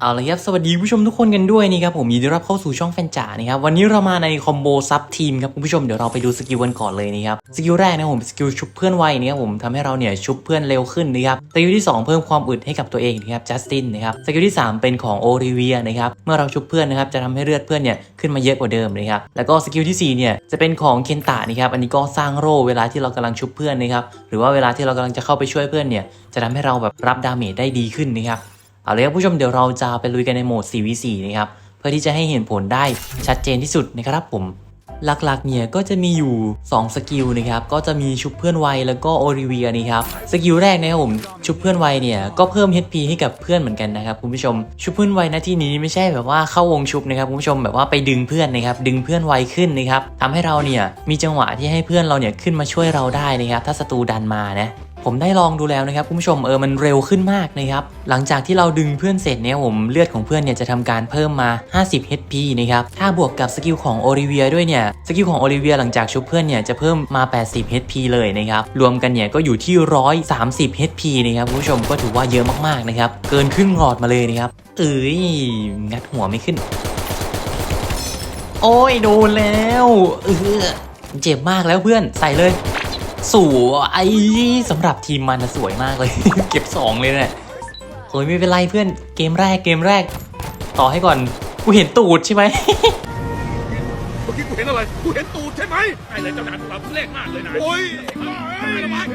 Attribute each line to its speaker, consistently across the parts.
Speaker 1: เอาละครับ สวัสดีผู้ชมทุกคนกันด้วยนี่ครับผมยินดีรับเข้าสู่ช่องแฟนจ๋านะครับวันนี้เรามาในคอมโบซับทีมครับคุณผู้ชมเดี๋ยวเราไปดูสกิลกันก่อนเลยนะครับสกิลแรกนะผมสกิลชุบเพื่อนไวนะครับผมทำให้เราเนี่ยชุบเพื่อนเร็วขึ้นนะครับสกิลที่ 2 เพิ่มความอึดให้กับตัวเองนะครับจัสตินนะครับสกิลที่ 3 เป็นของโอริเวียนะครับเมื่อเราชุบเพื่อนนะครับจะทำให้เลือดเพื่อนเนี่ยขึ้นมาเยอะกว่าเดิมนะครับแล้วก็สกิลที่สี่เนี่ยจะเป็นของเคนตะนะครับอันนี้ก็สร้างโร่เวลาที่เรากำลังชุบเพื่อนนะครับหรือว่าเวลาที่เรากำลังจะเข้าไปช่วยเพื่อนเนี่ยจะทำให้เราแบบรับดาเมจได้ดีขึ้นนะครับ เอาเลยครับผู้ชมเดี๋ยวเราจะไปลุยกันในโหมด 4v4 นะครับเพื่อที่จะให้เห็นผลได้ชัดเจนที่สุดนะครับผมหลักๆ เนี่ยก็จะมีอยู่ 2 สกิลนะครับ ก็จะมีชุบเพื่อนไวแล้วก็โอริเวียนะครับ สกิลแรกนะครับผมชุบเพื่อนไวเนี่ยก็เพิ่ม HP ให้กับเพื่อนเหมือนกันนะครับคุณผู้ชม ชุบเพื่อนไวนะที่นี้ไม่ใช่แบบว่าเข้าวงชุบนะครับคุณผู้ชมแบบว่าไปดึงเพื่อนนะครับดึงเพื่อนไวขึ้นนะครับทำให้เราเนี่ยมีจังหวะที่ให้เพื่อนเราเนี่ยขึ้นมาช่วยเราได้นะครับถ้าศัตรูดันมานะ ผมได้ลองดูแล้วนะครับคุณผู้ชมเออมันเร็วขึ้นมากนะครับหลังจากที่เราดึงเพื่อนเสร็จเนี่ยผมเลือดของเพื่อนเนี่ยจะทำการเพิ่มมา 50 HP นะครับถ้าบวกกับสกิลของโอลิเวียด้วยเนี่ยสกิลของโอลิเวียหลังจากชุบเพื่อนเนี่ยจะเพิ่มมา 80 HP เลยนะครับรวมกันเนี่ยก็อยู่ที่ 130 HP นะครับคุณผู้ชมก็ถือว่าเยอะมากๆนะครับเกินครึ่งหลอดมาเลยนะครับเอ้ยงัดหัวไม่ขึ้น โอ้ยโดนแล้วเออเจ็บมากแล้วเพื่อนใส่เลย สวยสำหรับทีมมันนะสวยมากเลย เก็บ 2 เลยเนี่ยโอ้ยไม่เป็นไรเพื่อนเกมแรกเกมแรก ต่อให้ก่อน กูเห็นตูดใช่ไหม
Speaker 2: เมื่อกี้กูเห็นอะไร กูเห็นตูดใช่ไหมไอ้เลยเจ้านายพวกเราทุเรศมากเลยนะโอ้ยเอ้ยระวัง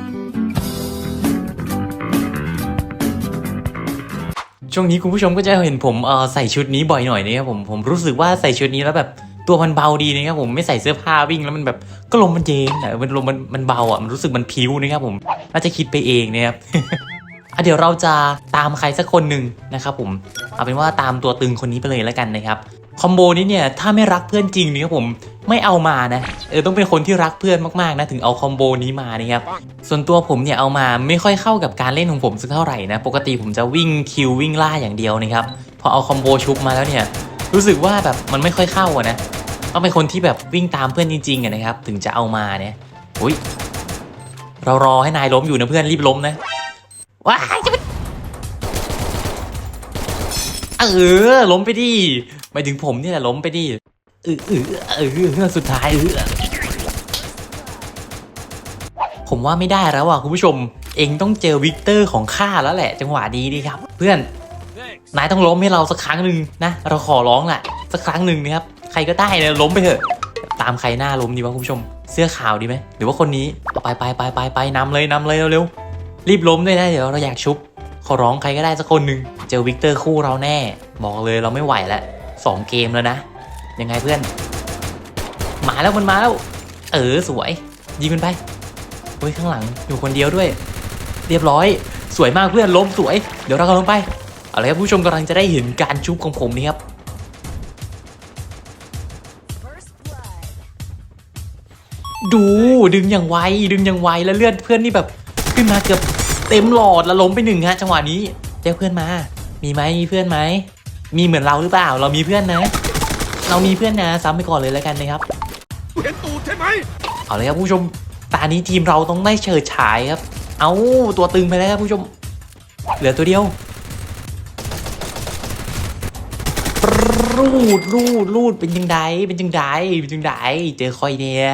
Speaker 1: ช่วงนี้คุณผู้ชมก็จะเห็นผมเออใส่ชุดนี้บ่อยหน่อยนะครับผมผมรู้สึกว่าใส่ชุดนี้แล้วแบบ ตัวมันเบาดีนะครับผมไม่ใส่เสื้อผ้าวิ่งแล้วมันแบบก็ลมมันเย็นอะมันลมมันมันเบาอะมันรู้สึกมันพิ้วนะครับผมน่าจะคิดไปเองนะครับอะเดี๋ยวเราจะตามใครสักคนหนึ่งนะครับผมเอาเป็นว่าตามตัวตึงคนนี้ไปเลยแล้วกันนะครับคอมโบนี้เนี่ยถ้าไม่รักเพื่อนจริงนี่ครับผมไม่เอามานะเออต้องเป็นคนที่รักเพื่อนมากๆนะถึงเอาคอมโบนี้มานะครับส่วนตัวผมเนี่ยเอามาไม่ค่อยเข้ากับการเล่นของผมสักเท่าไหร่นะปกติผมจะวิ่งคิววิ่งล่าอย่างเดียวนะครับพอเอาคอมโบชุบมาแล้วเนี่ยรู้สึกว่าแบบมันไม่ค่อยเข้าอะนะ ต้องเป็นคนที่แบบวิ่งตามเพื่อนจริงๆอะนะครับ ถึงจะเอามาเนี่ยอุ้ยเรารอให้นายล้มอยู่นะเพื่อนรีบล้มนะว้ายจะไปเออล้มไปดิหมายถึงผมนี่แหละล้มไปดิเออเออเออสุดท้ายเออผมว่าไม่ได้แล้วอะคุณผู้ชม เองต้องเจอวิกเตอร์ของข้าแล้วแหละ จังหวะนี้ดีครับ เพื่อนนายต้องล้มให้เราสักครั้งหนึ่งนะ เราขอร้องแหละสักครั้งหนึ่งนะครับ ใครก็ได้นะล้มไปเถอะ ตามใครหน้าล้มดีวะคุณผู้ชม เสื้อขาวดีไหมหรือว่าคนนี้ไปไปไปไปไปนำเลยนำเลยเร็วๆรีบล้มด้วยนะเดี๋ยวเราอยากชุบขอร้องใครก็ได้สักคนหนึ่งเจอวิกเตอร์คู่เราแน่บอกเลยเราไม่ไหวแล้วสองเกมแล้วนะ ยังไงเพื่อน มาแล้วมันมาแล้ว เออสวย ยิงมันไปเฮ้ยข้างหลังอยู่คนเดียวด้วย เรียบร้อย สวยมากเพื่อนล้มสวย เดี๋ยวเรากำลังไปเอาละครับผู้ชมกำลังจะได้เห็นการชุบของผมนี่ครับ ดูดึงอย่างไวดึงอย่างไวแล้วเลือดเพื่อนนี่แบบขึ้นมาเกือบเต็มหลอดแล้วล้มไปหนึ่งฮะจังหวะนี้เรียกเพื่อนมา มีไหมมีเพื่อนไหมมีเหมือนเราหรือเปล่า เรามีเพื่อนนะ เรามีเพื่อนนะซ้ำไปก่อนเลยแล้วกันนะครับ
Speaker 2: กูเห็นตูดใช่ไหม
Speaker 1: เอาเลยครับผู้ชมตานี้ทีมเราต้องได้เฉิดฉายครับ เอาตัวตึงไปแล้วครับผู้ชม เหลือตัวเดียวรูดรูดรูดเป็นยังไงเป็นยังไงเป็นยังไงเจอคอยเนี่ย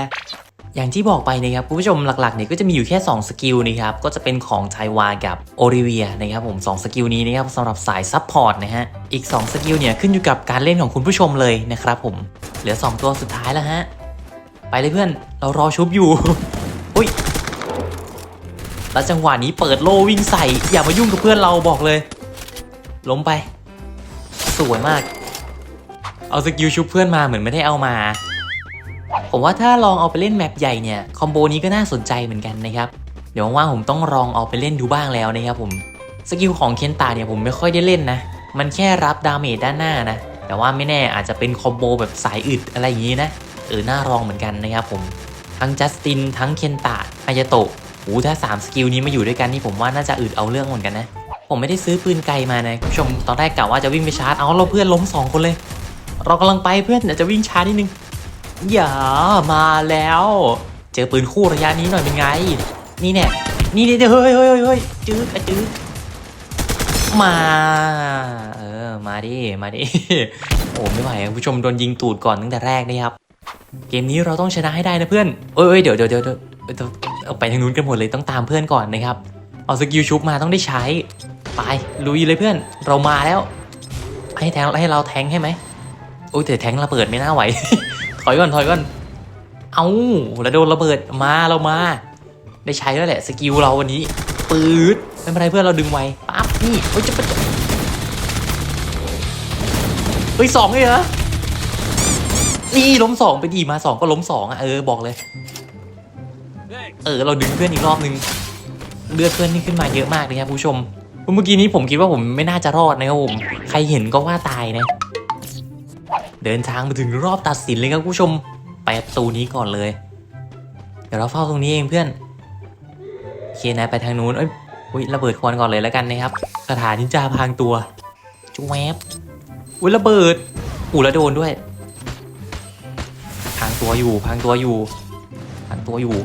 Speaker 1: อย่างที่บอกไปนะครับคุณผู้ชมหลักๆเนี่ยก็จะมีอยู่แค่ 2 สกิลนะครับก็จะเป็นของไทวากับโอริเวียนะครับผม2สกิลนี้นะครับสำหรับสายซับพอร์ตนะฮะอีก 2 สกิลเนี่ยขึ้นอยู่กับการเล่นของคุณผู้ชมเลยนะครับผมเหลือ 2 ตัวสุดท้ายแล้วฮะไปเลยเพื่อนเรารอชุบอยู่อุ้ยแล้วจังหวะนี้เปิดโลวิ่งใส่อย่ามายุ่งกับเพื่อนเราบอกเลย ล้มไป สวยมาก เอาสกิลชุบเพื่อนมาเหมือนไม่ได้เอามา ผมว่าถ้าลองเอาไปเล่นแมปใหญ่เนี่ยคอมโบนี้ก็น่าสนใจเหมือนกันนะครับ เดี๋ยวว่างๆผมต้องลองเอาไปเล่นดูบ้างแล้วนะครับผมสกิลของเคนตาเนี่ยผมไม่ค่อยได้เล่นนะ มันแค่รับดาเมจด้านหน้านะ แต่ว่าไม่แน่อาจจะเป็นคอมโบแบบสายอึดอะไรอย่างนี้นะเออน่าลองเหมือนกันนะครับผม ทั้งจัสตินทั้งเคนตะฮายาโตะโอ้ถ้า 3 สกิลนี้มาอยู่ด้วยกันนี่ผมว่าน่าจะอึดเอาเรื่องเหมือนกันนะ ผมไม่ได้ซื้อปืนไกลมานะคุณผู้ชมตอนแรกกะว่าจะวิ่งไปชาร์จเอาเราเพื่อนล้ม 2 คนเลย เรากำลังไปเพื่อนเดี๋ยวจะวิ่งช้านิดนึง อย่ามาแล้ว เจอปืนคู่ระยะนี้หน่อยเป็นไง นี่เนี่ยนี่นี่เฮ้ยเฮ้ยเฮ้ยเฮ้ยจืดอะจืดมา เออ มาดิ มาดิ โอ้ไม่ไหวครับผู้ชมโดนยิงตูดก่อนตั้งแต่แรกนี่ครับ เกมนี้เราต้องชนะให้ได้นะเพื่อน เอ้ยเดี๋ยวเดี๋ยวเดี๋ยวเดี๋ยวเดี๋ยวเอาไปทางนู้นกันหมดเลยต้องตามเพื่อนก่อนนะครับ เอาสกิลชุบมาต้องได้ใช้ ไปลุยเลยเพื่อน เรามาแล้ว ให้แทงให้เราแทงให้ไหมโอ้แต่แทงระเบิดไม่น่าไหว ถอยก่อนถอยก่อน เอาแล้วโดนระเบิดมาเรามา ได้ใช้แล้วแหละสกิลเราวันนี้ปืดไม่เป็นไรเพื่อนเราดึงไว้ปั๊บนี่เฮ้ยจะไปเฮ้ยสองเลยเหรอนี่ล้มสองไปดีมาสองก็ล้มสองอะเออบอกเลย เออเราดึงเพื่อนอีกรอบนึงเลือดเพื่อนนี่ขึ้นมาเยอะมากเลยครับผู้ชม เมื่อกี้นี้ผมคิดว่าผมไม่น่าจะรอดนะครับผม ใครเห็นก็ว่าตายนะ เดินทางมาถึงรอบตัดสินเลยครับผู้ชมไปประตูนี้ก่อนเลย เดี๋ยวเราเฝ้าตรงนี้เองเพื่อนโอเคนายไปทางนู้นเอ้ยอุ้ยระเบิดควันก่อนเลยแล้วกันนะครับคาถานินจาพางตัวจุ๊แวบอุ้ยระเบิดอูแล้วโดนด้วยพางตัวอยู่พางตัวอยู่พางตัวอยู่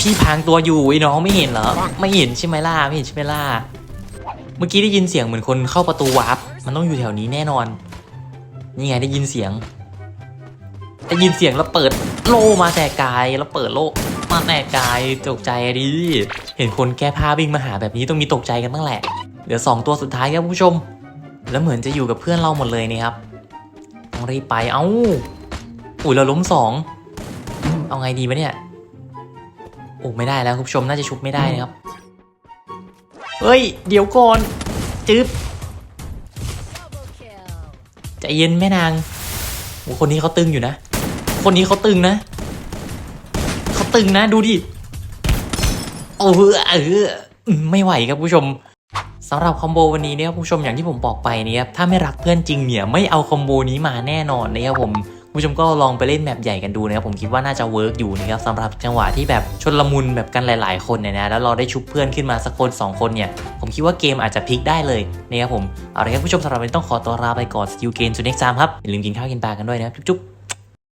Speaker 1: พี่พางตัวอยู่ไอ้น้องไม่เห็นเหรอไม่เห็นใช่ไหมล่ะไม่เห็นใช่ไหมล่ะเมื่อกี้ได้ยินเสียงเหมือนคนเข้าประตูวาร์ปมันต้องอยู่แถวนี้แน่นอน นี่ไงได้ยินเสียง ได้ยินเสียงแล้วเปิดโลมาแต่ไกลแล้วเปิดโลมาแต่ไกลตกใจดิ เห็นคนแก้ผ้าวิ่งมาหาแบบนี้ต้องมีตกใจกันบ้างแหละ เหลือสองตัวสุดท้ายครับผู้ชม แล้วเหมือนจะอยู่กับเพื่อนเราหมดเลยนี่ครับ ต้องรีบไป เอ้า อุ้ยเราล้มสอง เอาไงดีวะเนี่ย โอ้ไม่ได้แล้วคุณผู้ชมน่าจะชุบไม่ได้นะครับ เฮ้ย เดี๋ยวก่อน จึ๊บ เย็นแม่นางโอ้คนนี้เขาตึงอยู่นะ คนนี้เขาตึงนะ เขาตึงนะดูดิ โอ้เออเออไม่ไหวครับผู้ชมสำหรับคอมโบวันนี้เนี่ยผู้ชมอย่างที่ผมบอกไปเนี่ยถ้าไม่รักเพื่อนจริงเนี่ยไม่เอาคอมโบนี้มาแน่นอนนะครับผม ผู้ชมก็ลองไปเล่นแมปใหญ่กันดูนะครับผมคิดว่าน่าจะเวิร์กอยู่นะครับสำหรับจังหวะที่แบบชนละมุนแบบกันหลาย ๆ คนเนี่ยนะแล้วเราได้ชุบเพื่อนขึ้นมาสักคนสองคนเนี่ยผมคิดว่าเกมอาจจะพลิกได้เลยนะครับผมเอาละครับผู้ชมสำหรับวันนี้ต้องขอตัวลาไปก่อนสกิลเกมจุดเน็กซามครับอย่าลืมกินข้าวกินปลากันด้วยนะครับจุ๊บ